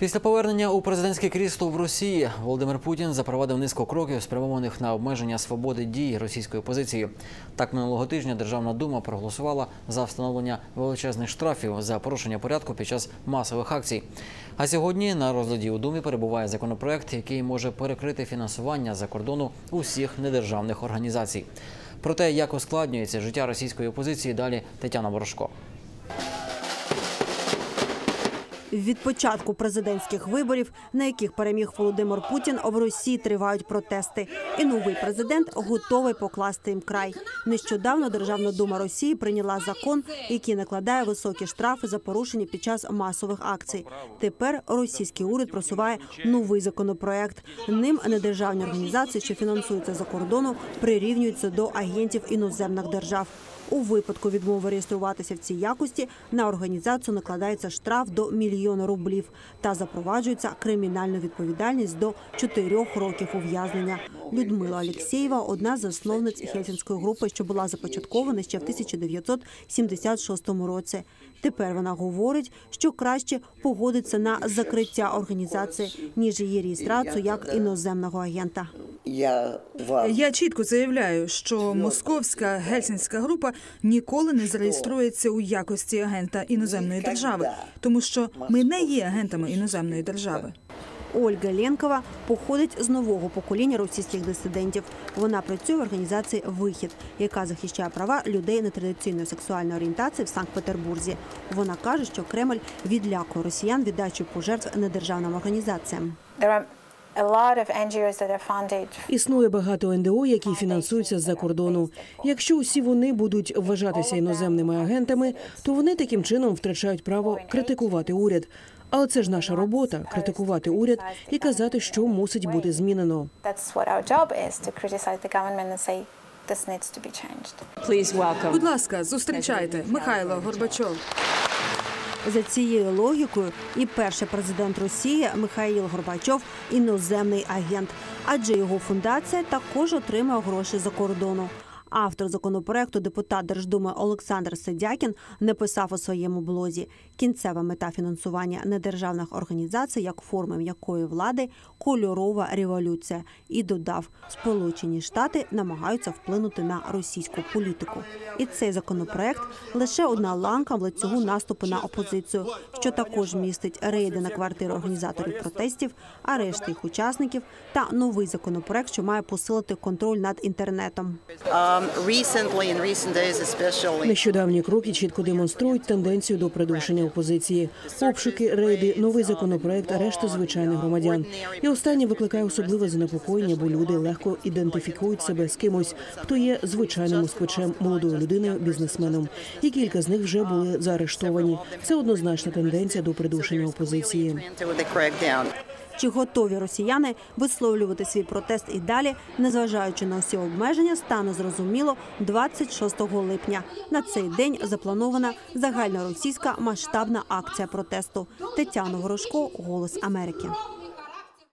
Після повернення у президентське крісло в Росії Володимир Путін запровадив низку кроків, спрямованих на обмеження свободи дій російської опозиції. Так минулого тижня Державна дума проголосувала за встановлення величезних штрафів за порушення порядку під час масових акцій. А сьогодні на розгляді у думі перебуває законопроект, який може перекрити фінансування за кордону усіх недержавних організацій. Про те, як ускладнюється життя російської опозиції, далі Тетяна Ворожко. Від початку президентських виборів, на яких переміг Володимир Путін, в Росії тривають протести, і новий президент готовий покласти їм край. Нещодавно Державна дума Росії прийняла закон, який накладає високі штрафи за порушення під час масових акцій. Тепер російський уряд просуває новий законопроект. Ним недержавні організації, що фінансуються за кордону, прирівнюються до агентів іноземних держав. У випадку відмови реєструватися в цій якості на організацію накладається штраф до мільйона рублів та запроваджується кримінальна відповідальність до чотирьох років ув'язнення. Людмила Алєксєєва – одна з засновниць Хельсінської групи, що була започаткована ще в 1976 році. Тепер вона говорить, що краще погодиться на закриття організації ніж її реєстрацію як іноземного агента. Я вам Я чітко заявляю, що московська гельсінська група ніколи не зареєструється у якості агента іноземної держави, тому що ми не є агентами іноземної держави. Ольга Ленкова походить з нового покоління російських дисидентів. Вона працює в організації Вихід, яка захищає права людей нетрадиційної сексуальної орієнтації в Санкт-Петербурзі. Вона каже, що Кремль відлякує росіян віддачі пожертв недержавним організаціям. There are a lot of NGOs that are funded Існує багато НДО, які фінансуються з-за кордону. Якщо усі вони будуть вважатися іноземними агентами, то вони таким чином втрачають право критикувати уряд. Але це ж наша робота критикувати уряд і казати, що мусить бути змінено. That's what our job is to criticize the government and say this needs to be changed. Будь ласка, зустрічайте Михайло Горбачов. За цією логікою, і перший президент Росії Михаїл Горбачов іноземний агент, адже його фундація також отримує гроші за кордону. Автор законопроекту, депутат Держдуми Олександр Сидякін, написав у своєму блозі: кінцева мета фінансування недержавних організацій як форми м'якої влади кольорова революція. І додав, Сполучені Штати намагаються вплинути на російську політику. І цей законопроект лише одна ланка в ланцюгу наступу на опозицію, що також містить рейди на квартири організаторів протестів, арешти їх учасників та новий законопроект, що має посилити контроль над інтернетом. Um, Нещодавні кроки чітко демонструють тенденцію до придушення опозиції. Обшуки, рейди, новий законопроект, арешти звичайних громадян. І останнє викликає особливе занепокоєння, бо люди легко ідентифікують себе з кимось, хто є звичайним москвичем, молодою людиною, бізнесменом. І кілька з них вже були заарештовані. Це однозначна тенденція до придушення опозиції. Чи готові росіяни висловлювати свій протест і далі, незважаючи на всі обмеження, стане зрозуміло 26 липня. На цей день запланована загальноросійська масштабна акція протесту. Тетяна Ворожко, Голос Америки.